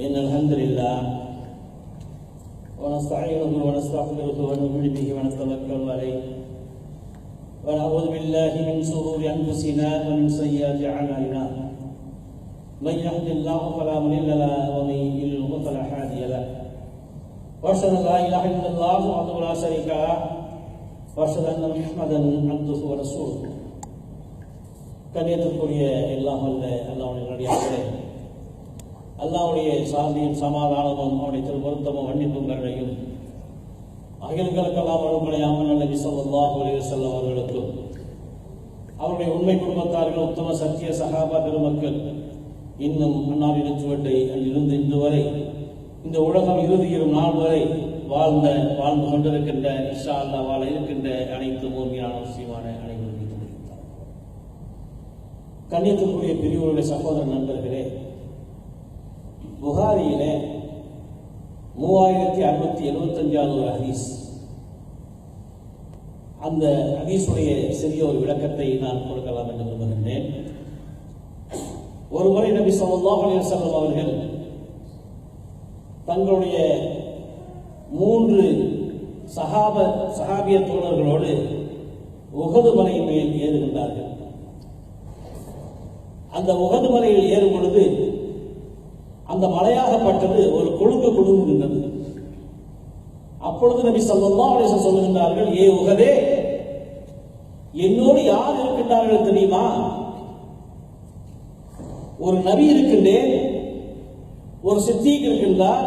إن الحمد لله ونستعينه ونستغفره ونؤمن به ونتوكل عليه ونعوذ بالله من شرور أنفسنا ومن سيئات أعمالنا. من يهد الله فلا مضل له ومن يضلل فلا هادي له. وأشهد أن لا إله إلا الله وحده لا شريك له. وأشهد أن محمدا عبده ورسوله. கண்ணியத்திற்குரிய الله الله அல்லாவுடைய நடிகார்களே அல்லாவுடைய சாந்தியும் சமாதானமும் அவருடைய திருவருத்தமும் மன்னிப்பும் கருணையும். அகில்களுக்கெல்லாம் அருள்களையாமல் நல்ல ஸல்லல்லாஹு அலைஹி அவர்களுக்கும் அவருடைய உண்மை குடும்பத்தார்கள் உத்தம சத்திய சகாபா பெருமக்கள் இன்னும் அண்ணாவின் சுவட்டை அங்கிருந்து இன்று வரை இந்த உலகம் இறுதியிலும் நாள் வரை வாழ்ந்த வாழ்ந்து கொண்டிருக்கின்ற இஷா அல்லா வாழ இருக்கின்ற அனைத்து மூர்மையான அவசியமான அனைவரும் மீது பிரிவுகளுடைய கண்ணியத்திற்குரிய சகோதர நண்பர்களே புகாரியில மூவாயிரத்தி அறுநூத்தி எழுபத்தஞ்சாவது ஒரு ஹதீஸ் அந்த ஹதீஸுடைய சிறிய ஒரு விளக்கத்தை நான் கொடுக்கலாம் என்று விரும்புகின்றேன் ஒருமுறை நபி சொல்லாஹ் அலைஹி அவர்கள் தங்களுடைய மூன்று சகாப சகாபிய தோழர்களோடு உகது மலையின் மேல் ஏறுகின்றார்கள் அந்த உகது மலையில் ஏறும் பொழுது அந்த மலையாகப்பட்டது ஒரு கொழுக்கு கொடுங்குகின்றது அப்பொழுது நபி ஸல்லல்லாஹு அலைஹி சொல்லுகின்றார்கள் ஏ உகதே என்னோடு யார் இருக்கின்றார்கள் தெரியுமா? ஒரு நபி இருக்கின்றேன் ஒரு சித்திக் இருக்கின்றார்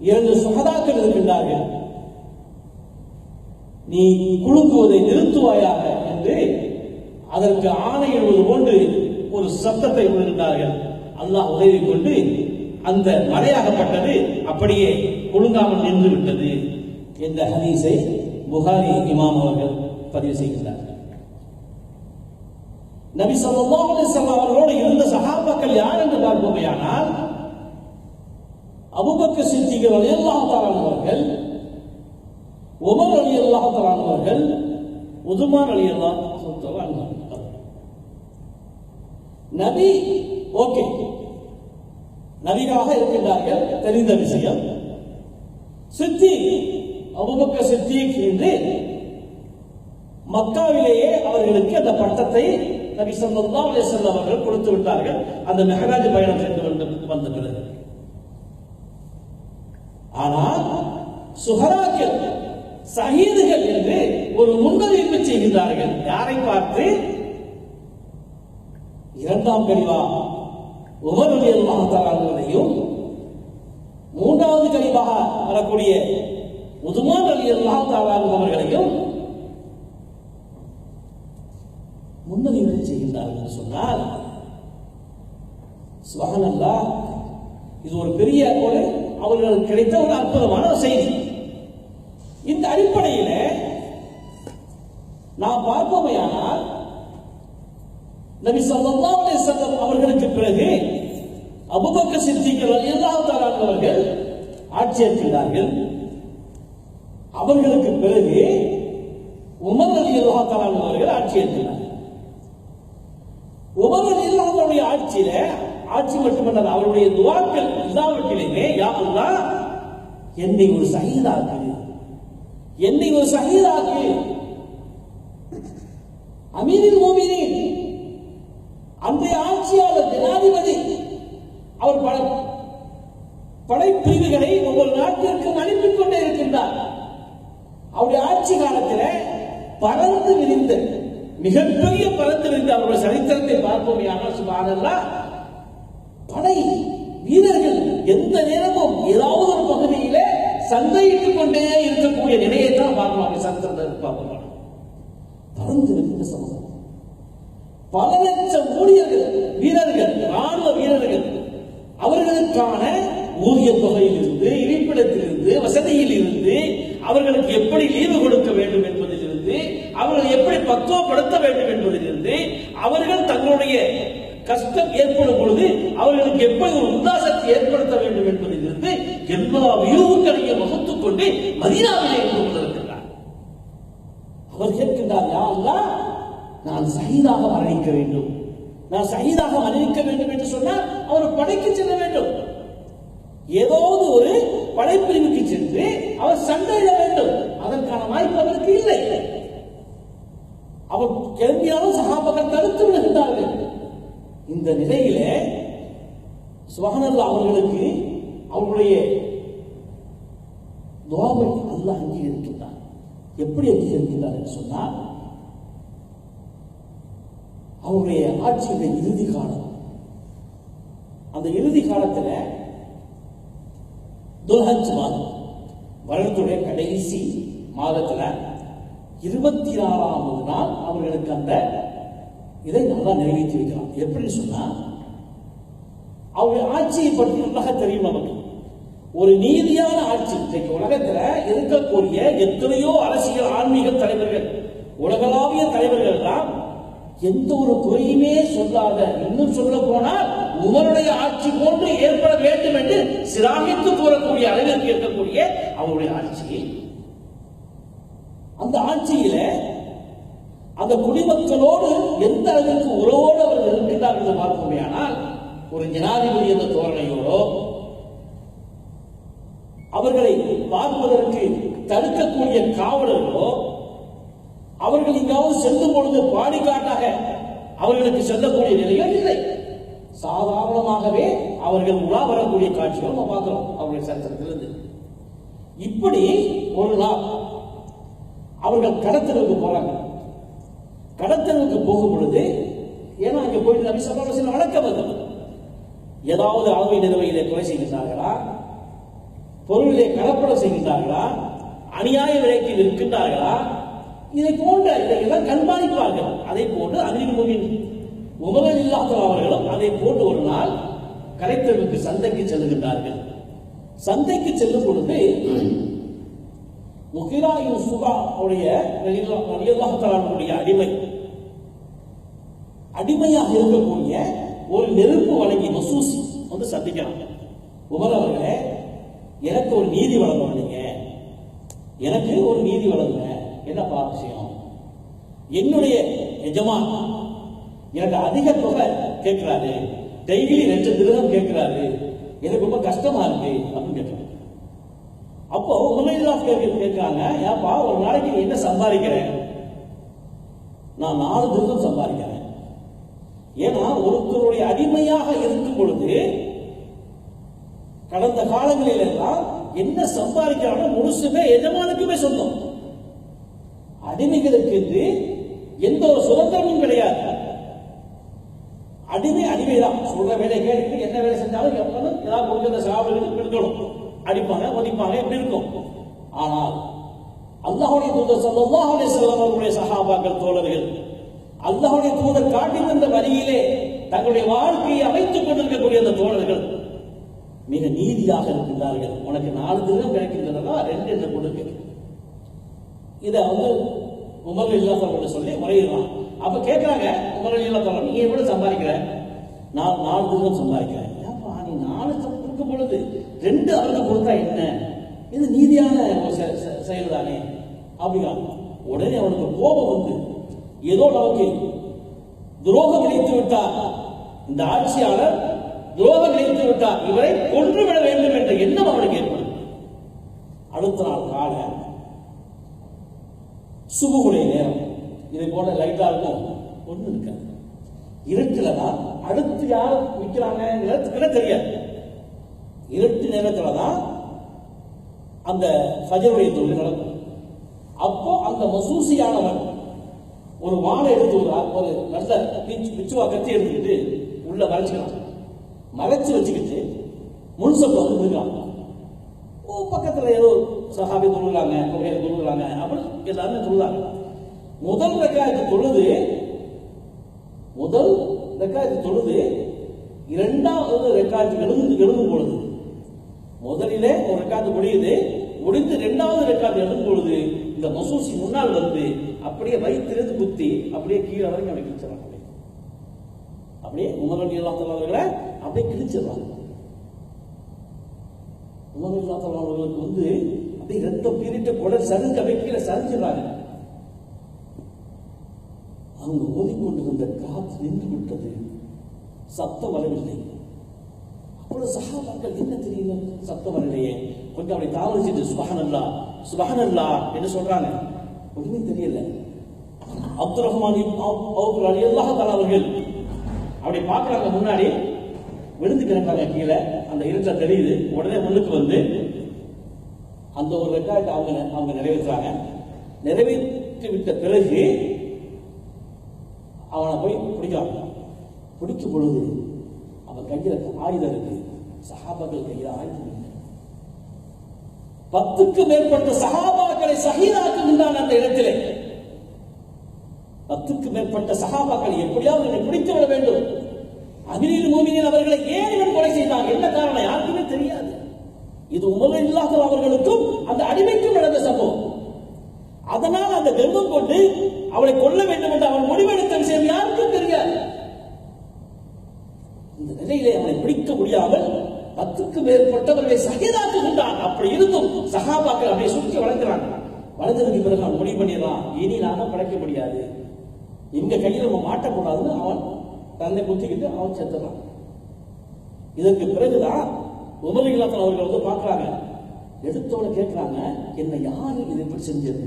இரண்டு சுகதாக்கள் இருக்கின்றார்கள். நீ குலுங்குவதை நிறுத்துவாயாக? என்று அதற்கு ஆணையிடுவது போன்று ஒரு சத்தத்தை விடுகின்றார்கள் அல்லாஹ் உதவி கொண்டு அந்த மலையாகப்பட்டது அப்படியே ஒழுங்காமல் நின்று விட்டது என்ற ஹதீஸை புகாரி இமாம் அவர்கள் பதிவு செய்கிறார்கள் நபி ஸல்லல்லாஹு அலைஹி அவர்களோடு இருந்த சகாபாக்கள் யார் என்று பார்ப்போமேயானால் அபூபக்கர் சித்திக் ரலியல்லாஹு தஆலா அவர்கள் உமர் அலி தஆலா உதுமான் அலி அல்லாஹ் நபி ஓகே. நபிகளாக இருக்கின்றார்கள். தெரிந்த விஷயம். சித்தி அபுபக்க சித்திக் என்று மக்காவிலேயே அவர்களுக்கு அந்த பட்டத்தை நபி ஸல்லல்லாஹு அலிசல்ல அவர்கள் கொடுத்து விட்டார்கள். அந்த மெஹராஜ் பயணம் சென்று வந்த பிறகு. ஆனால் சுஹராக்கள் சகீதுகள் என்று ஒரு முன்னறிவிப்பு செய்கின்றார்கள். யாரை பார்த்து? இரண்டாம் கரிவா உமர் அலி அல்லாஹாலையும் மூன்றாவது கலிபாக வரக்கூடிய உதுமான் அலி அல்லாஹாலும் அவர்களையும் முன்னறிவிப்பு செய்கின்றார்கள் என்று சொன்னால் சுபஹானல்லா இது ஒரு பெரிய ஒரு அவர்களுக்கு கிடைத்த ஒரு அற்புதமான செய்தி. இந்த அடிப்படையில் நாம் பார்ப்போமையானால் நபி ஸல்லல்லாஹு அலைஹி அவர்களுக்கு பிறகு அபுபக்க சித்திகள் ரலியல்லாஹு தஆலா ஆட்சி ஆட்சியேற்கிறார்கள் அவர்களுக்கு பிறகு உமர் ரலியல்லாஹு தஆலா அவர்கள் ஆட்சியேற்கிறார்கள் உமர் அலி அவருடைய ஆட்சியில ஆட்சி மட்டுமல்ல அவருடைய துவாக்கள் எல்லாவற்றிலுமே யாருன்னா என்னை ஒரு சகிதாக்கு என்னை ஒரு சகிதாக்கு அமீரின் மோமினின் அன்றைய ஆட்சியாளர் ஜனாதிபதி அவர் பல படைப்பிரிவுகளை ஒவ்வொரு நாட்டிற்கு அனுப்பிக் கொண்டே இருக்கின்றார். அவருடைய ஆட்சி காலத்தில் பறந்து விரிந்த மிகப்பெரிய பறந்து விரிந்த அவருடைய சரித்திரத்தை பார்ப்போம் ஆனால் சுபானல்லா படை வீரர்கள் எந்த நேரமும் ஏதாவது ஒரு பகுதியிலே சந்தையிட்டுக் கொண்டே இருக்கக்கூடிய நிலையை தான் பார்க்கலாம் சரித்திரத்தை பார்ப்போம். பறந்து விரிந்த சமூகம். பல லட்சம் ஊழியர்கள் வீரர்கள் ராணுவ வீரர்கள் அவர்களுக்கான ஊதிய தொகையில் இருந்து இருப்பிடத்திலிருந்து வசதியில் இருந்து அவர்களுக்கு எப்படி லீவு கொடுக்க வேண்டும் என்பதிலிருந்து அவர்கள் எப்படி பக்குவப்படுத்த வேண்டும் என்பதிலிருந்து அவர்கள் தங்களுடைய கஷ்டம் ஏற்படும் பொழுது அவர்களுக்கு எப்படி ஒரு உல்லாசத்தை ஏற்படுத்த வேண்டும் என்பதிலிருந்து எல்லா வியூகங்களையும் வகுத்துக் கொண்டு மதினாவிலே இருந்து கொண்டிருக்கிறார் அவர் கேட்கின்றார் யா அல்லாஹ் நான் சகிதாக மரணிக்க வேண்டும். நான் சகிதாக மரணிக்க வேண்டும் என்று சொன்னால் அவர் படைக்கு செல்ல வேண்டும். ஏதாவது ஒரு படைப்பிரிவுக்கு சென்று அவர் சண்டையிட வேண்டும். அதற்கான வாய்ப்பு அவருக்கு இல்லை. அவர் கிளம்பியாலும் சகாபகர் தடுத்து விடுகின்றார்கள். இந்த நிலையிலே சுபஹானல்லாஹ் அவர்களுக்கு அவருடைய துவாவை அல்லாஹ் அங்கீகரிக்கின்றார் எப்படி அங்கீகரிக்கின்றார் என்று சொன்னால் அவருடைய ஆட்சியுடைய இறுதி காலம். அந்த இறுதி காலத்துல துல்ஹஜ் மாதம் வருடத்துடைய கடைசி மாதத்துல இருபத்தி ஆறாவது நாள் அவர்களுக்கு அந்த இதை நல்லா நிறைவேற்றி வைக்கலாம் எப்படின்னு சொன்னா அவருடைய ஆட்சியை பற்றி நல்லாக தெரியும் நமக்கு. ஒரு நீதியான ஆட்சி. இன்றைக்கு உலகத்துல இருக்கக்கூடிய எத்தனையோ அரசியல் ஆன்மீக தலைவர்கள் உலகளாவிய தலைவர்கள் எல்லாம் எந்த ஒரு குறையுமே சொல்லாத இன்னும் சொல்ல போனால் உங்களுடைய ஆட்சி போன்று ஏற்பட வேண்டும் என்று சிராமித்து கூறக்கூடிய அளவிற்கு இருக்கக்கூடிய அவருடைய ஆட்சி அந்த ஆட்சியில அந்த குடிமக்களோடு எந்த அளவிற்கு உறவோடு அவர்கள் இருக்கின்றார் என்று பார்ப்போமேயானால் ஒரு ஜனாதிபதி என்ற தோரணையோடோ அவர்களை பார்ப்பதற்கு தடுக்கக்கூடிய காவலர்களோ அவர்கள் எங்காவது செல்லும் பொழுது பாடிக்காட்டாக அவர்களுக்கு செல்லக்கூடிய நிலைகள் இல்லை. சாதாரணமாகவே அவர்கள் உலா வரக்கூடிய காட்சிகள் நம்ம பார்க்கிறோம். அவருடைய சரித்திரத்திலிருந்து. இப்படி ஒரு நாள் அவர்கள் கடத்தலுக்கு போறாங்க. கடத்தலுக்கு போகும் பொழுது ஏன்னா அங்க போயிட்டு நபி சொல்லா சில வழக்கம் அது ஏதாவது ஆண்மை நிறுவையிலே கொலை செய்கின்றார்களா? பொருளிலே கலப்படம் செய்கின்றார்களா? அநியாய விலைக்கு விற்கின்றார்களா? இதை போன்ற இதையெல்லாம் கண்காணிப்பார்கள். அதை போன்று அமீர் முமின் உமரல் இல்லாத அவர்களும் அதை போன்று ஒரு நாள் கலைத்தலுக்கு சந்தைக்கு செல்லுகின்றார்கள் சந்தைக்கு செல்லும் பொழுது முகிரா யூசுபா உடைய ரலியல்லாஹுடைய அடிமை. அடிமையாக இருக்கக்கூடிய ஒரு நெருப்பு வழங்கி மசூசி வந்து சந்திக்கிறாங்க உமர் அவர்களே எனக்கு ஒரு நீதி வழங்க எனக்கு ஒரு நீதி வழங்குங்க. என்னப்பா விஷயம்? என்னுடைய எஜமான் எனக்கு அதிக தொகை கேட்கிறாரு. டெய்லி ரெண்டு திருகம் கேட்கிறாரு. எனக்கு ரொம்ப கஷ்டமா இருக்கு அப்படின்னு கேட்கிறாங்க அப்போ உமரில்லாஸ் கேட்க கேட்கிறாங்க ஏப்பா ஒரு நாளைக்கு நீ என்ன சம்பாதிக்கிறேன் நான் நாலு திருகம் சம்பாதிக்கிறேன். ஏன்னா ஒருத்தருடைய அடிமையாக இருக்கும் பொழுது கடந்த காலங்களில் எல்லாம் என்ன சம்பாதிக்கிறானோ முழுசுமே எஜமானுக்குமே சொந்தம். அடிமைகளுக்கு என்று எந்த ஒரு சுதந்திரமும் கிடையாது. அடிமை அடிமைதான். சொல்ற வேலை கேட்டு என்ன வேலை செஞ்சாலும் எப்பவும் ஏதாவது கொடுக்கிற சாப்பிடுறது இருக்கணும் அடிப்பாங்க ஒதிப்பாங்க எப்படி இருக்கும்? ஆனால் அல்லாஹுடைய தூதர் சல்லல்லாஹு அவனை வஸல்லம் அவர்களுடைய சகாபாக்கள் தோழர்கள் அல்லாஹுடைய தூதர் காட்டி தந்த வழியிலே தங்களுடைய வாழ்க்கையை அமைத்துக் கொண்டிருக்கக்கூடிய அந்த தோழர்கள் மிக நீதியாக இருக்கின்றார்கள். உனக்கு நாலு தினம் கிடைக்கின்றதா ரெண்டு என்று கொடுக்க இதை வந்து உமர் இல்லாதவங்க சொல்லி முறையிடுறான். அப்ப கேட்கறாங்க உமர் இல்லாதவங்க நீ எவ்வளவு சம்பாதிக்கிற? நான் நாலு தூரம் சம்பாதிக்கிறேன். ஏப்பா நீ நாலு கொடுக்கும் பொழுது ரெண்டு அவருக்கு கொடுத்தா என்ன? இது நீதியான செயல் தானே அப்படிங்கிறான். உடனே அவனுக்கு கோபம் வந்து ஏதோ நமக்கு துரோகம் இணைத்து விட்டார். இந்த ஆட்சியாளர் துரோகம் இணைத்து விட்டார். இவரை கொன்று விட வேண்டும் என்ற எண்ணம் அவனுக்கு ஏற்படும். அடுத்த நாள் காலை சுபுகுடைய நேரம் இதை போல லைட்டா இருக்கும். ஒண்ணு இருக்காது. இருட்டுல தான் அடுத்து யார் நிற்கிறாங்க தெரியாது. இருட்டு நேரத்துல தான் அந்த ஃபஜருடைய தொழில் நடக்கும். அப்போ அந்த மசூசியானவர் ஒரு வாழை எடுத்து ஒரு ஒரு நல்ல பிச்சு பிச்சுவா கத்தி எடுத்துக்கிட்டு உள்ள மறைச்சுக்கிறான். மறைச்சு வச்சுக்கிட்டு முன் சப்தம் வந்து ஓ பக்கத்துல ஏதோ சஹாபி தொழுகிறாங்க தொழுகை தொழுகிறாங்க அப்படின்னு எல்லாருமே தொழுதாங்க. முதல் ரெக்காயத்து தொழுது முதல் ரெக்காயத்து தொழுது இரண்டாவது ரெக்காயத்து எழுந்து எழுதும் பொழுது முதலிலே ஒரு ரெக்காயத்து முடியுது முடிந்து இரண்டாவது ரெக்காயத்து எழுதும் பொழுது இந்த மசூசி முன்னால் வந்து அப்படியே வயிற்றிலிருந்து குத்தி அப்படியே கீழே வரைக்கும் அப்படி கிழிச்சிடறாங்க அப்படியே உமரன் இல்லாமல் அவர்களை அப்படியே கிழிச்சிடறாங்க உமர் அவர்களுக்கு வந்து அப்படியே ரத்தம் பீரிட்ட குடல் சரிஞ்சு அப்படியே கீழே சரிஞ்சிடறாங்க. அங்கு ஓதிக்கொண்டிருந்த காத்து நின்று விட்டது. சத்தம் வரவில்லை. அப்பொழுது சகாபாக்கள் என்ன தெரியல சத்தம் வரலையே. கொஞ்சம் அப்படி தாமதிச்சிட்டு சுபஹனல்லா சுபஹனல்லா என்று சொல்றாங்க. ஒண்ணுமே தெரியல. அப்துல் ரஹ்மான் அலி அவர்கள் அப்படி பார்க்கறாங்க முன்னாடி விழுந்து கிடக்காங்க கீழே. அந்த இருட்ட தெரியுது. உடனே முன்னுக்கு வந்து அந்த ஒரு ரெக்கார்ட் அவங்க அவங்க நிறைவேற்றுறாங்க. நிறைவேற்றி விட்ட பிறகு அவனை போய் பிடிக்கிறாங்க பிடிக்கும் பொழுது அவன் கையில ஆயுதம் இருக்கு. சஹாபாக்கள் கையில் ஆயுதம் இல்லை. பத்துக்கு மேற்பட்ட சஹாபாக்களை சகிதாக்குகின்றான் அந்த இடத்திலே. பத்துக்கு மேற்பட்ட சஹாபாக்களை எப்படியாவது பிடித்து விட வேண்டும். அமீர் மூமியில் அவர்களை ஏன் இவன் கொலை செய்தான்? என்ன காரணம்? யாருக்குமே தெரியாது. இது உமர் இல்லாத அவர்களுக்கும் அந்த அடிமைக்கும் நடந்த சம்பவம். அதனால் அந்த கர்வம் கொண்டு அவளை கொல்ல வேண்டும் என்று அவன் முடிவெடுத்த விஷயம் யாருக்கும் தெரியாது. இந்த நிலையிலே அவனை பிடிக்க முடியாமல் பத்துக்கு மேற்பட்டவர்களை சகிதாக்குகின்றான். அப்படி இருந்தும் சகாபாக்கள் அப்படியே சுற்றி வளர்க்கிறாங்க. வளர்ந்ததுக்கு பிறகு அவன் முடிவு பண்ணிடலாம் இனி நாம படைக்க முடியாது. எங்க கையில் நம்ம மாட்டக்கூடாதுன்னு அவன் தன்னை குத்திக்கிட்டு அவன் செத்துறான் இதற்கு பிறகுதான் உமரிகளாத்தன் அவர்கள் வந்து பார்க்கறாங்க. எடுத்தவனை கேட்கிறாங்க என்ன யாரு இதை இப்படி செஞ்சது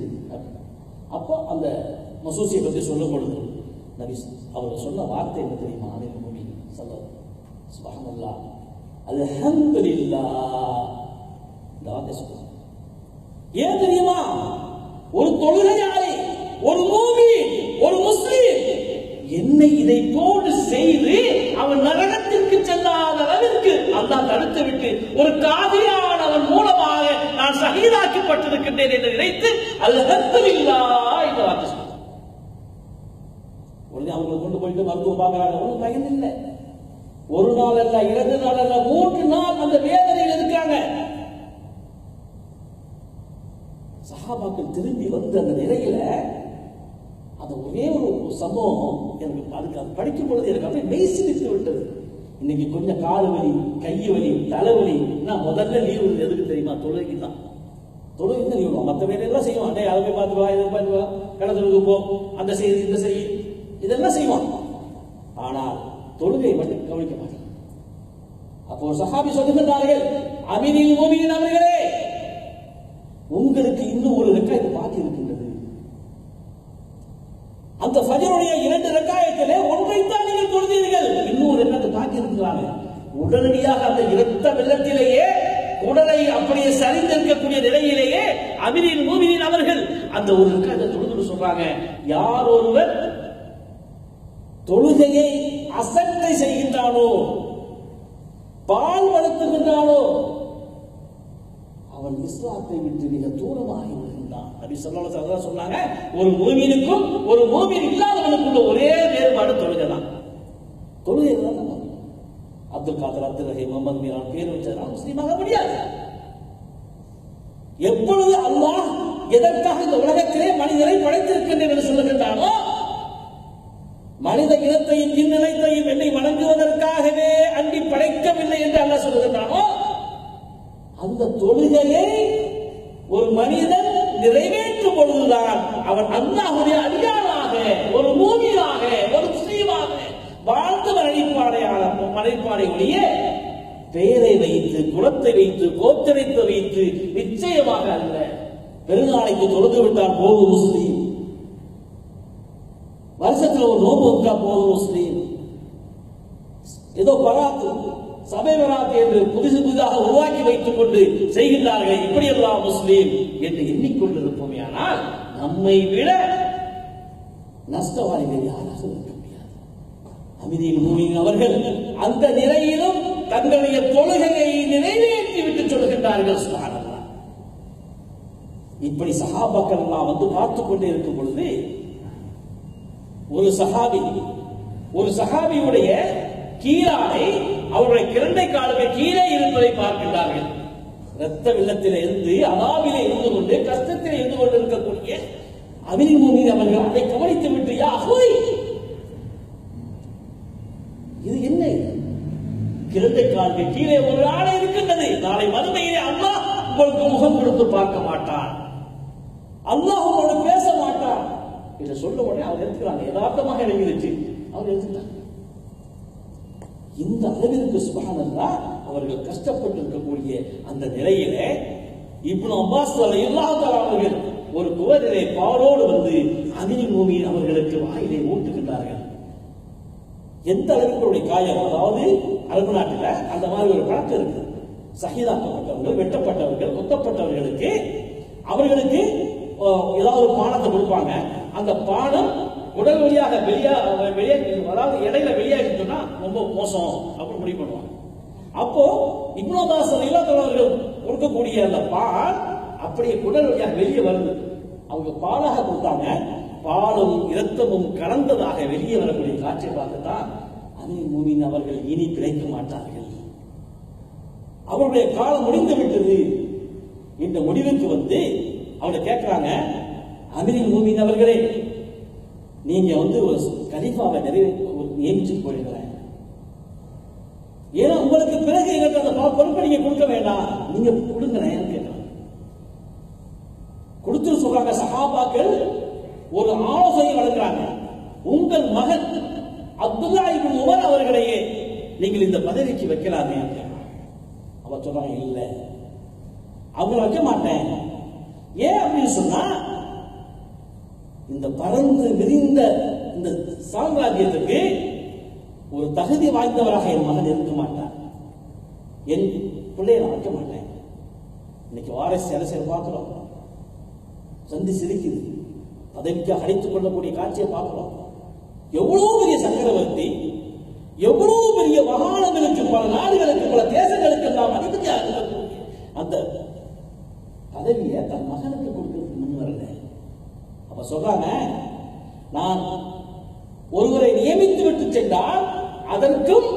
அப்போ அந்த மசூசியை பற்றி சொல்லும் பொழுது நபி அவர் சொன்ன வார்த்தை என்ன தெரியுமா? அமீர் மூமின் சொல்ல சுபஹானல்லா இந்த வார்த்தை சொல்லுங்க ஏன் தெரியுமா? ஒரு தொழுகையாளி ஒரு மூமி ஒரு முஸ்லீம் என்னை இதை போடு செய்து அவன் நரகத்திற்கு செல்லாத அளவிற்கு அல்லாஹ் தடுத்து விட்டு ஒரு காதியானவன் மூலமாக நான் சகிதாக்கப்பட்டிருக்கின்றேன் என்று நினைத்து அல்ஹம்துலில்லாஹ் இந்த வார்த்தை சொன்னார் உடனே அவங்களை கொண்டு போயிட்டு மருத்துவம் பார்க்கறாங்க. ஒன்றும் பயன் இல்லை. ஒரு நாள் அல்ல இரண்டு நாள் அல்ல மூன்று நாள் அந்த வேதனையில் இருக்காங்க. சஹாபாக்கள் திரும்பி வந்த அந்த நிலையில அந்த ஒரே ஒரு சம்பவம் எனக்கு அதுக்கு அது படிக்கும் பொழுது எனக்கு அப்படியே மெய்சிலித்து விட்டது. இன்னைக்கு கொஞ்சம் கால் வலி கை வலி தலைவலி நான் முதல்ல லீவு எதுக்கு தெரியுமா? தொழுகைக்கு தான். தொழுகைக்கு தான் லீவு மற்ற வேலையெல்லாம் செய்வான். டேய் அதை போய் பார்த்து இதை பார்த்து கடத்தலுக்கு போ. அந்த செய்தி இந்த செய்தி இதெல்லாம் செய்வான். ஆனால் தொழுகை மட்டும் கவனிக்க மாட்டான். அப்போ ஒரு சஹாபி சொல்லுகின்றார்கள் அமீனில் ஓமியின் அவர்களே உங்களுக்கு இன்னும் ஒரு ரெக்காயத்து பாக்கி இருக்கின்றது அந்த ஃபஜருடைய இரண்டு ரெக்காயத்திலே ஒன்றைத்தான் நீங்கள் தொழுதீர்கள். இன்னொரு ஒரு ரெக்காயத்து பாக்கி இருக்கிறாங்க. உடனடியாக அந்த இரத்த வெள்ளத்திலேயே உடலை அப்படியே சரிந்திருக்கக்கூடிய நிலையிலேயே அமிரின் மூமினின் அவர்கள் அந்த ஒரு ரக்காயத்தை தொழுதுன்னு சொல்றாங்க. யார் ஒருவர் தொழுகையை அசட்டை செய்கின்றானோ பால் வளர்த்துகின்றானோ அவன் இஸ்லாத்தை விட்டு மிக தூரமாகிவிடும் தான் அப்படி சொல்லலாம் அலைஹி வஸல்லம் சொன்னாங்க ஒரு மூமினுக்கும் ஒரு மூமின் இல்லாதவனுக்குள்ள ஒரே வேறுபாடு தொழுகை தான் தொழுகை தான் அப்துல் காதர் அப்துல் ரஹீம் முகமது மீரான் பேர் வச்சதுனால முஸ்லீமாக முடியாது. எப்பொழுது அல்லாஹ் எதற்காக இந்த உலகத்திலே மனிதரை படைத்திருக்கின்றேன் என்று சொல்லுகின்றானோ மனித இனத்தையும் இந்நிலைத்தையும் என்னை வணங்குவதற்காகவே அண்டி படைக்கவில்லை என்று அல்ல சொல்லுகின்றானோ அந்த தொழுகையை ஒரு மனிதன் நிறைவேற்றும் பொழுதுதான் அவன் அல்லாஹுடைய அடியாளாக ஒரு மூவியாக ஒரு முஸ்லீமாக வாழ்ந்தவன் அழைப்பாடையான மறைப்பாடை ஒழிய பெயரை வைத்து குலத்தை வைத்து கோத்திரத்தை வைத்து நிச்சயமாக அல்ல. பெருநாளைக்கு தொழுது விட்டால் போதும் முஸ்லீம். வருஷத்துல ஒரு நோம்பு வந்தா போதும் முஸ்லீம். ஏதோ பராத்து. சபை வராத்து என்று புதுசு புதிதாக உருவாக்கி வைத்துக் கொண்டு செய்கின்றார்கள் இப்படியெல்லாம் முஸ்லீம் என்று எண்ணிக்கொண்டிருப்போமே. ஆனால் நம்மை விட நஷ்டவாளிகள் யாராக இருக்க முடியாது? அமிதியின் மூவின் அவர்கள் அந்த நிலையிலும் தங்களுடைய தொழுகையை நிறைவேற்றி விட்டு சொல்கின்றார்கள் சுகானல்லா இப்படி சகாபாக்கள் எல்லாம் வந்து பார்த்துக் கொண்டே இருக்கும் பொழுது ஒரு சகாபி ஒரு சகாபியுடைய கீழாடை அவருடைய கிரண்டை காலுக்கு கீழே இருப்பதை பார்க்கின்றார்கள். ரத்த வெள்ளத்தில் இருந்து அலாவிலே இருந்து கொண்டு கஷ்டத்தில் இருந்து கொண்டு இருக்கக்கூடிய அமில் மூமின் அவர்கள் அதை கவனித்து விட்டு யா ஹோய் இது என்ன கிரண்டை காலுக்கு கீழே ஒரு ஆளை இருக்கின்றது. நாளை மறுமையிலே அல்லாஹ் உங்களுக்கு முகம் கொடுத்து பார்க்க மாட்டான். அல்லாஹ் உங்களுக்கு பேச மாட்டான். இதை சொல்ல உடனே அவர் எடுத்துக்கிறாங்க. யதார்த்தமாக இறங்கிருச்சு அவர் எடுத்துக்கிறாங்க இந்த அளவிற்கு சுபஹானல்லா அவர்கள் கஷ்டப்பட்டு இருக்கக்கூடிய அந்த நிலையிலே அம்மா அப்பாஸ் ரலியல்லாஹு அவர்கள் ஒரு குவரிலே பாலோடு வந்து அமீர் மூமின் அவர்களுக்கு வாயிலை ஊட்டுகின்றார்கள். எந்த அளவுக்கு காயம்? அதாவது அரபு நாட்டில் அந்த மாதிரி ஒரு பழக்கம் இருக்கு. சகிதாக்கப்பட்டவர்கள் வெட்டப்பட்டவர்கள் குத்தப்பட்டவர்களுக்கு அவர்களுக்கு ஏதாவது ஒரு பானத்தை கொடுப்பாங்க. அந்த பானம் உடல் வழியாக வெளியா வெளியே அதாவது இடையில வெளியாகிட்டோம்னா ரொம்ப மோசம் அப்படின்னு முடிவு பண்ணுவாங்க. அப்போ இப்னோதாஸ் இல்லாதவர்கள் கொடுக்கக்கூடிய அந்த பால் அப்படியே குடல் வழியாக வெளியே வருது. அவங்க பாலாக கொடுத்தாங்க. பாலும் இரத்தமும் கலந்ததாக வெளியே வரக்கூடிய காட்சியை பார்த்துதான் அமீர் மூமின் அவர்கள் இனி பிழைக்க மாட்டார்கள். அவருடைய காலம் முடிந்து விட்டது. இந்த முடிவுக்கு வந்து அவங்க கேட்கிறாங்க அமீர் மூமின் அவர்களே நீங்க வந்து ஒரு கலிஃபாவை நிறைவே நியமிச்சுட்டு போயிருக்கிறேன். ஏன்னா உங்களுக்கு பிறகு எங்களுக்கு அந்த பொறுப்பை நீங்க கொடுக்க வேண்டாம். நீங்க கொடுங்களேன் கேட்கிறாங்க கொடுத்து சொல்றாங்க சகாபாக்கள் ஒரு ஆலோசனை வழங்குறாங்க. உங்கள் மகன் அப்துல்லா இப்னு உமர் அவர்களையே நீங்கள் இந்த பதவிக்கு வைக்கலாமே அவ சொல்றாங்க இல்லை. அவங்க வைக்க மாட்டேன். ஏன் அப்படின்னு சொன்னா இந்த பறந்து விரிந்த இந்த சாம்ராஜ்யத்துக்கு ஒரு தகுதி வாய்ந்தவராக என் மகன் இருக்க மாட்டார். என் பிள்ளையை நான் வைக்க மாட்டேன். இன்னைக்கு வாரஸ் அரசியல் பார்க்கிறோம். சந்தி சிரிக்குது. பதவிக்காக அடித்துக் கொள்ளக்கூடிய காட்சியை பார்க்கிறோம். எவ்வளவு பெரிய சக்கரவர்த்தி எவ்வளவு பெரிய மகாணங்களுக்கு பல நாடுகளுக்கு பல தேசங்களுக்கு எல்லாம் அதிபதியாக அந்த பதவியை தன் மகனுக்கு கொடுக்கிறதுக்கு முன் வரல. அப்ப சொல்றாங்க நான் ஒருவரை நியமித்து விட்டு சென்றால் அதற்கும்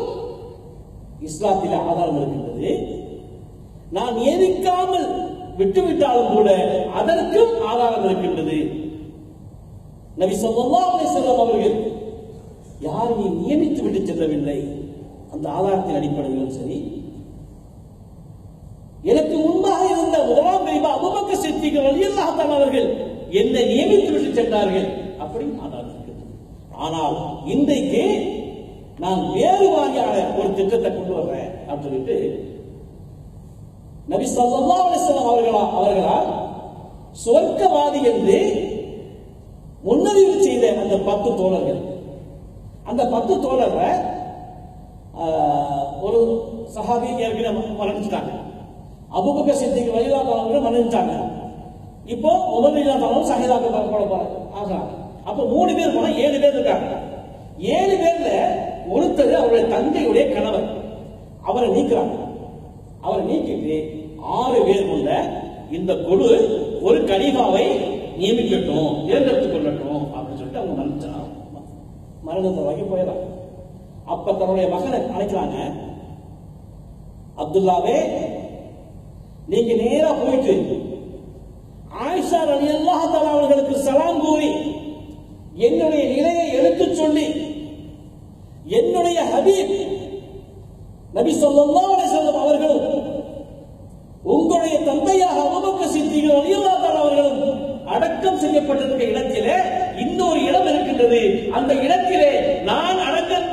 இஸ்லாத்தில் ஆதாரம் இருக்கின்றது. நான் நியமிக்காமல் விட்டுவிட்டாலும் கூட அதற்கும் ஆதாரம் இருக்கின்றது. நபி ஸல்லல்லாஹு அலைஹி அவர்கள் அவர்கள் நீ நியமித்து விட்டு செல்லவில்லை? அந்த ஆதாரத்தின் அடிப்படையிலும் சரி. எனக்கு முன்பாக இருந்த முதலாம் கலிபா அபுபக்க சித்திகள் ரலியல்லாஹு அவர்கள் என்னை நியமித்துவிட்டு சென்றார்கள்? அப்படி ஆதாரம் ஆனால் இன்றைக்கு நான் வேறு வாரியான ஒரு திட்டத்தை கொண்டு வர்றேன் அப்படின்னு சொல்லிட்டு நபி சல்லா அலிஸ்லாம் அவர்களா அவர்களால் சொர்க்கவாதி என்று முன்னறிவு செய்த அந்த பத்து தோழர்கள். அந்த பத்து தோழரை ஆஹ், ஒரு சஹாபி ஏற்கனவே மரணிச்சிட்டாங்க. அபுபக்கர் சித்திக்கு வழிகாட்டவங்க மரணிச்சாங்க இப்போ முதலில் தவறும் சகிதாக்க போட போறாங்க ஆகா. அப்ப மூணு பேர் போனா ஏழு பேர் இருக்காங்க. ஏழு பேர்ல ஒருத்தர் அவருடைய தந்தையுடைய கணவர். அவரை நீக்குறாங்க. அவரை நீக்கிட்டு ஆறு பேர் கொண்ட இந்த குழு ஒரு கலிஃபாவை நியமிக்கட்டும் தேர்ந்தெடுத்துக் கொள்ளட்டும் அப்படின்னு சொல்லிட்டு அவங்க மரணிச்சா மரணத்தை வகை போயிடலாம் அப்ப தன்னுடைய மகனை அழைக்கிறாங்க. அப்துல்லாவே நீங்க நேரா போயிட்டு ஆயிஷா அலி தஆலா அவர்களுக்கு சலாம் கூறி என்னுடைய நிலையை எடுத்துச் சொல்லி என்னுடைய ஹபீப் நபி ஸல்லல்லாஹு அலைஹி அவர்களும் உங்களுடைய தந்தையாக அபூபக்கர் சித்திகள் அலி அல்லாஹால அவர்களும் அடக்கம் செய்யப்பட்டிருக்க இடத்திலே இன்னொரு இடம் இருக்கின்றது. அந்த இடத்திலே நான் அடக்கம்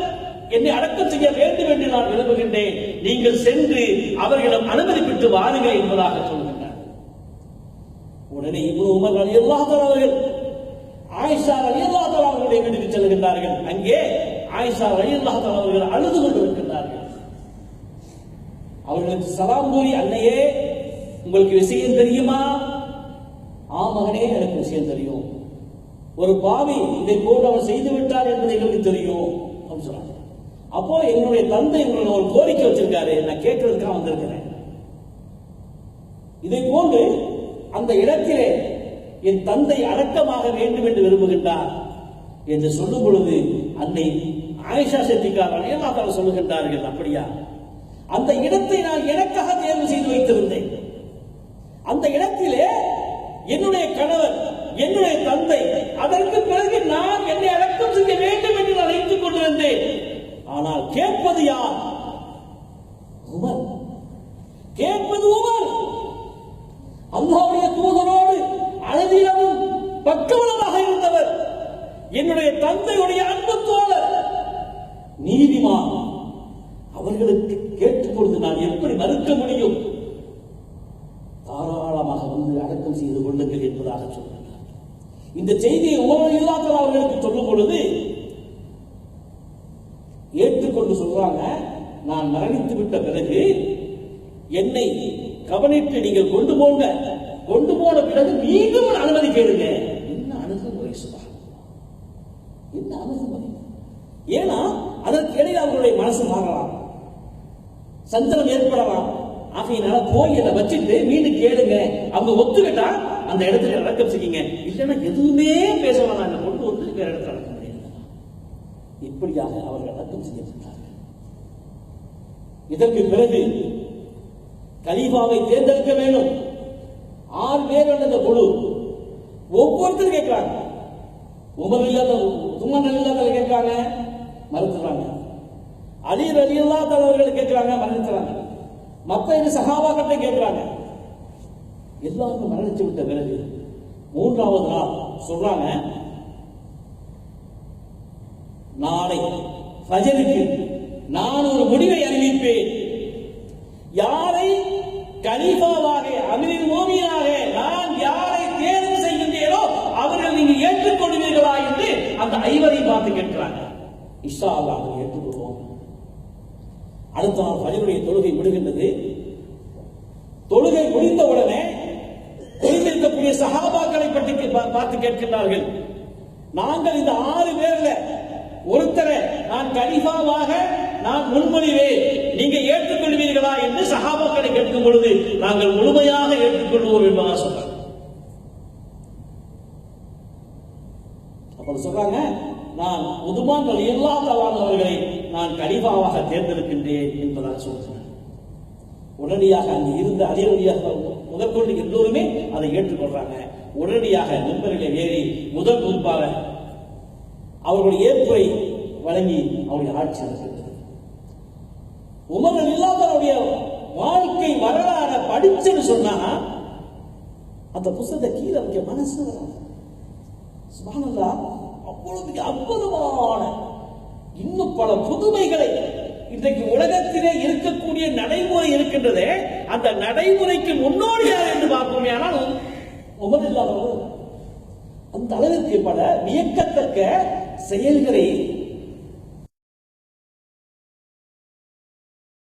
என்னை அடக்கம் செய்ய வேண்டும் என்று நான் விரும்புகின்றேன். நீங்கள் சென்று அவர்களிடம் அனுமதி பெற்று வாருங்கள் என்பதாக சொல்லுங்கள் உடனே இப்னு உமர் ரலியல்லாஹு தஆலா அவர்கள் ஆயிஷா ரலியல்லாஹு தஆலா அவர்களுடைய வீட்டுக்கு செல்கின்றார்கள் அங்கே ஆயிஷா ரலியல்லாஹு அவர்கள் அழுது கொண்டிருக்கின்றார்கள். அவர்களுக்கு சலாம் கூறி அன்னையே உங்களுக்கு விஷயம் தெரியுமா? ஆ மகனே எனக்கு விஷயம் தெரியும். ஒரு பாவி இதை போன்று அவர் செய்து விட்டார் என்பது எங்களுக்கு தெரியும். அப்படின்னு சொன்னாங்க அப்போ என்னுடைய தந்தை உங்களை ஒரு கோரிக்கை வச்சிருக்காரு. நான் கேட்கறதுக்காக வந்திருக்கிறேன். இதை போன்று அந்த இடத்திலே என் தந்தை அடக்கமாக வேண்டும் என்று விரும்புகின்றார் என்று சொல்லும் பொழுது அன்னை ஆயிஷா செட்டிக்கார் அலையல்லாத்தால சொல்லுகின்றார்கள் அப்படியா? அந்த இடத்தை நான் எனக்காக தேர்வு செய்து வைத்திருந்தேன் அந்த இடத்திலே என்னுடைய கணவர் என்னுடைய தந்தை அதற்கு பிறகு நான் என்னை அடக்கம் செய்ய வேண்டும் என்று நான் நினைத்துக் கொண்டிருந்தேன். ஆனால் கேட்பது யார்? உமர். கேட்பது உமர். அல்லாவுடைய தூதரோடு அழகிலும் பக்கவளமாக இருந்தவர். என்னுடைய தந்தையுடைய அன்பு தோழர் நீதிமான். அவர்களுக்கு கேட்டுக் நான் எப்படி மறுக்க முடியும்? தாராளமாக வந்து அடக்கம் செய்து கொள்ளுங்கள் என்பதாக சொல்கிறார். இந்த செய்தியை உமர் இல்லாதவர் அவர்களுக்கு சொல்லும் பொழுது ஏற்றுக்கொண்டு சொல்றாங்க நான் மரணித்து விட்ட பிறகு என்னை கவனித்து நீங்கள் கொண்டு போங்க. கொண்டு போன பிறகு மீண்டும் அனுமதி கேளுங்க. என்ன அணுகுமுறை சுபா என்ன அணுகுமுறை? ஏன்னா மனசு மாறலாம் சஞ்சலம் ஏற்படலாம். ஆகையினால போய் அதை வச்சுட்டு மீண்டும் கேளுங்க. அவங்க ஒத்துக்கிட்டா அந்த இடத்துல அடக்கம் செய்யுங்க. இல்லைன்னா எதுவுமே பேச வேணாம். கொண்டு வந்து வேற இடத்துல நடக்க முடியாது. இப்படியாக அவர்கள் அடக்கம் செய்யப்பட்டார்கள். இதற்கு பிறகு கலீஃபாவை தேர்ந்தெடுக்க வேண்டும். ஆறு பேர் அந்த குழு. ஒவ்வொருத்தரும் கேட்கிறாங்க. உமர் இல்லாத உமர் இல்லாத கேட்கிறாங்க. மறுத்துறாங்க அலி ரலி தலைவர்கள் கேட்கிறாங்க மரணிக்கிறாங்க மத்த இது சகாபாக்கத்தை கேட்கிறாங்க? எல்லாருக்கும் மரணிச்சு விட்ட பிறகு மூன்றாவது நாள் சொல்றாங்க நாளை ஃபஜருக்கு நான் ஒரு முடிவை அறிவிப்பேன். யாரை கலீஃபாவாக அமீர் மோமியாக நான் யாரை தேர்வு செய்கின்றேனோ அவர்கள் நீங்க ஏற்றுக்கொள்வீர்களா என்று அந்த ஐவரையும் பார்த்து கேட்கிறாங்க இஷா அல்லாஹ் ஏற்றுக்கொள்வோம் அடுத்த நாள் ஃபஜருடைய தொழுகை விடுகின்றது தொழுகை முடிந்த உடனே தொழுந்திருக்கக்கூடிய சகாபாக்களை பற்றி கே- பார்த்து கேட்கின்றார்கள் நாங்கள் இந்த ஆறு பேர்ல ஒருத்தரை நான் கலிஃபாவாக நான் முன்மொழிவேன் நீங்க ஏற்றுக்கொள்வீர்களா என்று சகாபாக்களை கேட்கும் பொழுது நாங்கள் முழுமையாக ஏற்றுக்கொள்வோம் என்பதாக சொல்றாங்க அப்ப சொல்றாங்க நான் உதுமான் எல்லா அவர்களை நான் கலிஃபாவாக தேர்ந்தெடுக்கின்றேன் என்பதாக சொல்கிறார் உடனடியாக அங்கே இருந்த அதிரடியாக முதற்கொண்டு எல்லோருமே அதை ஏற்றுக்கொள்றாங்க. உடனடியாக நண்பர்களை ஏறி முதல் குறிப்பாக அவர்களுடைய ஏற்புரை வழங்கி அவருடைய ஆட்சி நடக்கிறது. உமர் இல்லாதவருடைய வாழ்க்கை வரலாறு படிச்சுன்னு சொன்னா அந்த புத்தகத்தை கீழே வைக்க மனசு சுபானந்தா அவ்வளவு அற்புதமான இன்னும் பல புதுமைகளை இன்றைக்கு உலகத்திலே இருக்கக்கூடிய நடைமுறை இருக்கின்றதே அந்த நடைமுறைக்கு முன்னோடியார் என்று பார்ப்போமே ஆனால் உமர் இல்லாதவர் அந்த அளவிற்கு பல வியக்கத்தக்க செயல்களை